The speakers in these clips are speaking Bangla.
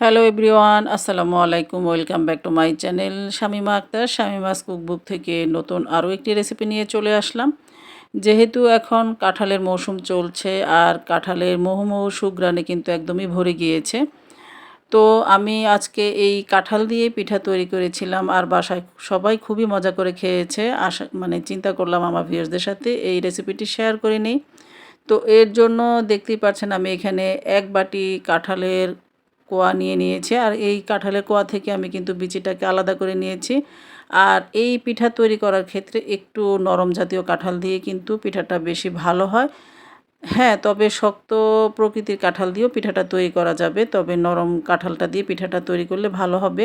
হ্যালো এভরিওয়ান আসসালামু আলাইকুম welcome back to my channel Shamima Akter Shamima's cookbook থেকে নতুন আরও একটি রেসিপি নিয়ে চলে আসলাম। যেহেতু এখন কাঁঠালের মৌসুম চলছে আর কাঁঠালের মোহমোহ সুগ্রানে কিন্তু একদমই ভরে গিয়েছে, তো আমি আজকে এই কাঁঠাল দিয়ে পিঠা তৈরি করেছিলাম আর বাসায় সবাই খুবই মজা করে খেয়েছে। আশা মানে চিন্তা করলাম আমার ভিউয়ার্সদের সাথে এই রেসিপিটি শেয়ার করে নিই। তো এর জন্য দেখতেই পাচ্ছেন আমি এখানে এক বাটি কাঁঠালের কোয়া নিয়ে নিয়েছি আর এই কাঁঠালের কোয়া থেকে আমি কিন্তু বিচিটাকে আলাদা করে নিয়েছি। আর এই পিঠা তৈরি করার ক্ষেত্রে একটু নরম জাতীয় কাঁঠাল দিয়ে কিন্তু পিঠাটা বেশি ভালো হয়। হ্যাঁ তবে শক্ত প্রকৃতির কাঁঠাল দিয়েও পিঠাটা তৈরি করা যাবে, তবে নরম কাঁঠালটা দিয়ে পিঠাটা তৈরি করলে ভালো হবে।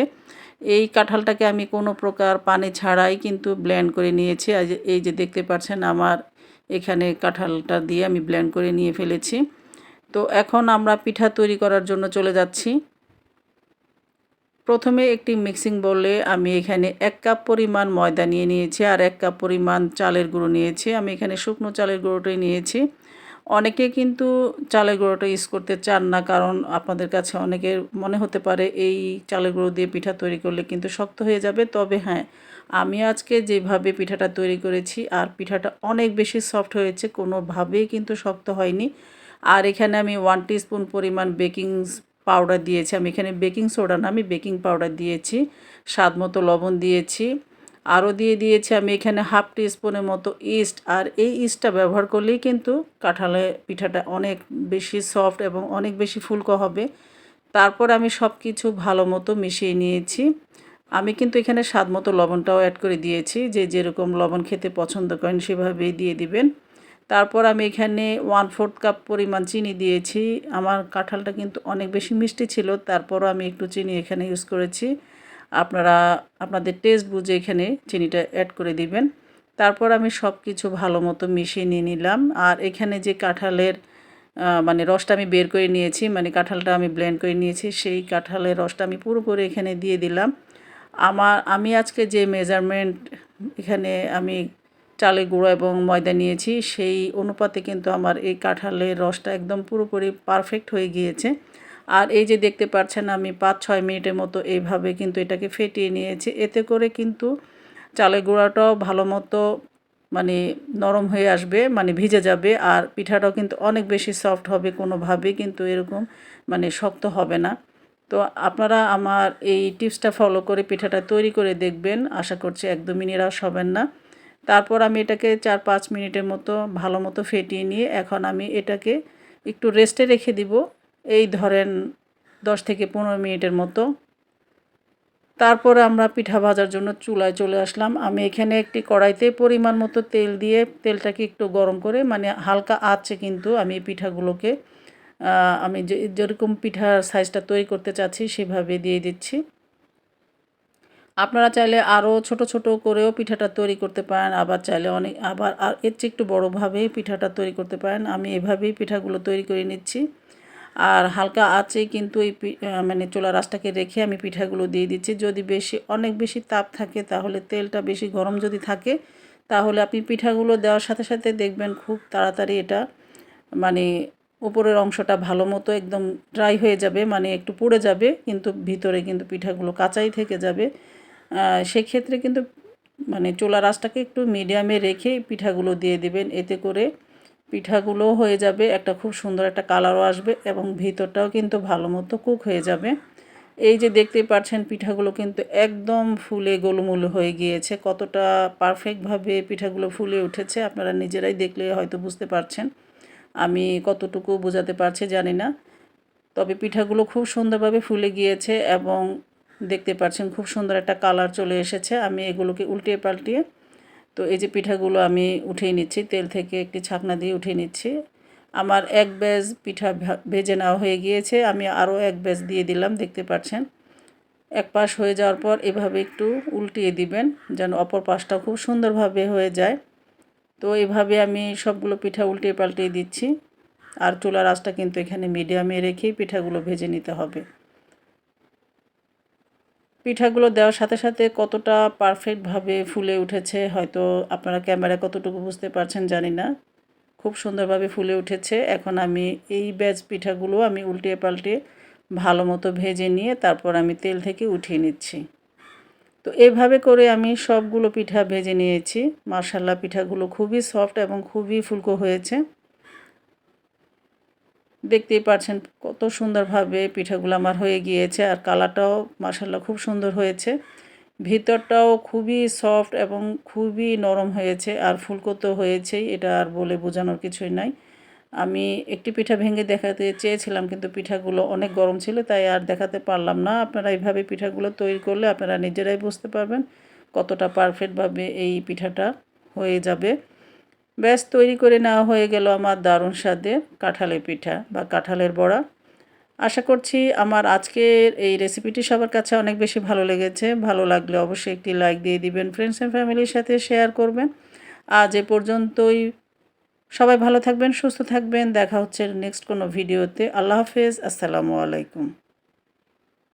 এই কাঁঠালটাকে আমি কোনো প্রকার পানি ছাড়াই কিন্তু ব্লেন্ড করে নিয়েছি। এই যে দেখতে পাচ্ছেন, আমার এখানে কাঁঠালটা দিয়ে আমি ব্লেন্ড করে নিয়ে ফেলেছি। তো এখন আমরা পিঠা তৈরি করার জন্য চলে যাচ্ছি। প্রথমে একটি মিক্সিং বলে আমি এখানে এক কাপ পরিমাণ ময়দা নিয়ে নিয়েছি আর এক কাপ পরিমাণ চালের গুঁড়ো নিয়েছি। আমি এখানে শুকনো চালের গুঁড়োটাই নিয়েছি। অনেকে কিন্তু চালের গুঁড়োটা ইউজ করতে চান না, কারণ আপনাদের কাছে অনেকের মনে হতে পারে এই চালের গুঁড়ো দিয়ে পিঠা তৈরি করলে কিন্তু শক্ত হয়ে যাবে। তবে হ্যাঁ আমি আজকে যেভাবে পিঠাটা তৈরি করেছি আর পিঠাটা অনেক বেশি সফট হয়েছে, কোনোভাবেই কিন্তু শক্ত হয়নি। আর এখানে আমি ওয়ান স্পুন পরিমাণ বেকিং পাউডার দিয়েছি। আমি এখানে বেকিং সোডা না, আমি বেকিং পাউডার দিয়েছি। স্বাদ মতো লবণ দিয়েছি। আরও দিয়ে দিয়েছি আমি এখানে হাফ টি স্পুনের মতো ইস্ট আর এই ইস্টটা ব্যবহার করলেই কিন্তু কাঁঠালে পিঠাটা অনেক বেশি সফট এবং অনেক বেশি ফুলকো হবে। তারপর আমি সব কিছু ভালো মতো মিশিয়ে নিয়েছি। আমি কিন্তু এখানে স্বাদ মতো লবণটাও অ্যাড করে দিয়েছি। যে যেরকম লবণ খেতে পছন্দ করেন সেভাবেই দিয়ে দিবেন। তারপর আমি এখানে ওয়ান ফোর্থ কাপ পরিমাণ চিনি দিয়েছি। আমার কাঁঠালটা কিন্তু অনেক বেশি মিষ্টি ছিল, তারপরও আমি একটু চিনি এখানে ইউজ করেছি। আপনারা, আপনাদের টেস্ট বুঝে এখানে চিনিটা অ্যাড করে দিবেন। তারপর আমি সব কিছু ভালো মতো মিশিয়ে নিয়ে নিলাম। আর এখানে যে কাঁঠালের মানে রসটা আমি বের করে নিয়েছি মানে কাঁঠালটা আমি ব্লেন্ড করে নিয়েছি, সেই কাঁঠালের রসটা আমি পুরোপুরি এখানে দিয়ে দিলাম। আমার, আমি আজকে যে মেজারমেন্ট এখানে আমি চালের গুঁড়ো এবং ময়দা নিয়েছি, সেই অনুপাতে কিন্তু আমার এই কাঁঠালের রসটা একদম পুরোপুরি পারফেক্ট হয়ে গিয়েছে। আর এই যে দেখতে পাচ্ছেন আমি পাঁচ ছয় মিনিটের মতো এইভাবে কিন্তু এটাকে ফেটিয়ে নিয়েছি। এতে করে কিন্তু চালের গুঁড়াটাও ভালো মতো মানে নরম হয়ে আসবে মানে ভিজে যাবে আর পিঠাটাও কিন্তু অনেক বেশি সফট হবে কোনোভাবে, কিন্তু এরকম মানে শক্ত হবে না। তো আপনারা আমার এই টিপসটা ফলো করে পিঠাটা তৈরি করে দেখবেন। আশা করছি একদমই নিরাশ হবেন না। তারপর আমি এটাকে চার পাঁচ মিনিটের মতো ভালো মতো ফেটিয়ে নিয়ে এখন আমি এটাকে একটু রেস্টে রেখে দিব। এই ধরেন দশ থেকে পনেরো মিনিটের মতো। তারপরে আমরা পিঠা ভাজার জন্য চুলায় চলে আসলাম। আমি এখানে একটি কড়াইতে পরিমাণ মতো তেল দিয়ে তেলটাকে একটু গরম করে মানে হালকা আছে কিন্তু আমি পিঠাগুলোকে আমি যেরকম পিঠার সাইজটা তৈরি করতে চাচ্ছি সেভাবে দিয়ে দিচ্ছি। আপনারা চাইলে আরও ছোট ছোট করেও পিঠাটা তৈরি করতে পারেন, আবার চাইলে অনেক, আবার আর এর চেয়ে একটু বড়োভাবেই পিঠাটা তৈরি করতে পারেন। আমি এভাবেই পিঠাগুলো তৈরি করে নিচ্ছি। আর হালকা আছে কিন্তু এই মানে চোলা রাসটাকে রেখে আমি পিঠাগুলো দিয়ে দিচ্ছি। যদি বেশি, অনেক বেশি তাপ থাকে তাহলে তেলটা বেশি গরম যদি থাকে, তাহলে আপনি পিঠাগুলো দেওয়ার সাথে সাথে দেখবেন খুব তাড়াতাড়ি এটা মানে উপরের অংশটা ভালো মতো একদম ড্রাই হয়ে যাবে মানে একটু পুড়ে যাবে, কিন্তু ভিতরে কিন্তু পিঠাগুলো কাঁচাই থেকে যাবে। সেক্ষেত্রে কিন্তু মানে চোলা রাসটাকে একটু মিডিয়ামে রেখে পিঠাগুলো দিয়ে দিবেন। এতে করে পিঠাগুলো হয়ে যাবে, একটা খুব সুন্দর একটা কালারও আসবে এবং ভিতরটাও কিন্তু ভালো মতো কুক হয়ে যাবে। এই যে দেখতেই পাচ্ছেন, পিঠাগুলো কিন্তু একদম ফুলে গোলমুলো হয়ে গিয়েছে। কতটা পারফেক্টভাবে পিঠাগুলো ফুলে উঠেছে আপনারা নিজেরাই দেখলে হয়তো বুঝতে পারছেন। আমি কতটুকু বোঝাতে পারছি জানি না। তবে পিঠাগুলো খুব সুন্দরভাবে ফুলে গিয়েছে এবং দেখতে পাচ্ছেন খুব সুন্দর একটা কালার চলে এসেছে। আমি এগুলোকে উল্টিয়ে পাল্টিয়ে, তো এই যে পিঠাগুলো আমি উঠিয়ে নিচ্ছি, তেল থেকে একটি ছাকনা দিয়ে উঠিয়ে নিচ্ছি। আমার এক ব্যাজ পিঠা ভেজে নেওয়া হয়ে গিয়েছে। আমি আরও এক ব্যাজ দিয়ে দিলাম, দেখতে পাচ্ছেন। এক পাশ হয়ে যাওয়ার পর এভাবে একটু উল্টিয়ে দিবেন, যেন অপর পাশটা খুব সুন্দরভাবে হয়ে যায়। তো এভাবে আমি সবগুলো পিঠা উল্টিয়ে পাল্টিয়ে দিচ্ছি। আর চুলার আঁচটা কিন্তু এখানে মিডিয়ামে রেখেই পিঠাগুলো ভেজে নিতে হবে। পিঠাগুলো দেওয়ার সাথে সাথে কতটা পারফেক্টভাবে ফুলে উঠেছে, হয়তো আপনারা ক্যামেরা কতটুকু বুঝতে পারছেন জানি না। খুব সুন্দরভাবে ফুলে উঠেছে। এখন আমি এই ব্যাচ পিঠাগুলো আমি উল্টিয়ে পাল্টিয়ে ভালো মতো ভেজে নিয়ে তারপর আমি তেল থেকে উঠিয়ে নিচ্ছি। তো এইভাবে করে আমি সবগুলো পিঠা ভেজে নিয়েছি। মার্শাল্লাহ পিঠাগুলো খুবই সফট এবং খুবই ফুলকো হয়েছে। দেখতেই পাচ্ছেন কত সুন্দরভাবে পিঠাগুলো আমার হয়ে গিয়েছে আর কালারটাও মার্শাল্লাহ খুব সুন্দর হয়েছে। ভিতরটাও খুবই সফট এবং খুবই নরম হয়েছে আর ফুলকো তো হয়েছেই, এটা আর বলে বোঝানোর কিছুই নাই। আমি একটি পিঠা ভেঙে দেখাতে চেয়েছিলাম কিন্তু পিঠাগুলো অনেক গরম ছিল, তাই আর দেখাতে পারলাম না। আপনারা এইভাবে পিঠাগুলো তৈরি করলে আপনারা নিজেরাই বুঝতে পারবেন কতটা পারফেক্টভাবে এই পিঠাটা হয়ে যাবে। ব্যাস, তৈরি করে নেওয়া হয়ে গেল আমার দারুণ স্বাদের কাঁঠালের পিঠা বা কাঁঠালের বড়া। আশা করছি আমার আজকের এই রেসিপিটি সবার কাছে অনেক বেশি ভালো লেগেছে। ভালো লাগলে অবশ্যই একটি লাইক দিয়ে দিবেন ফ্রেন্ডস অ্যান্ড ফ্যামিলির সাথে শেয়ার করবেন। আজ এ পর্যন্তই। সবাই ভালো থাকবেন, সুস্থ থাকবেন। দেখা হচ্ছে নেক্সট কোনো ভিডিওতে আল্লাহ হাফেজ, আসসালামু আলাইকুম।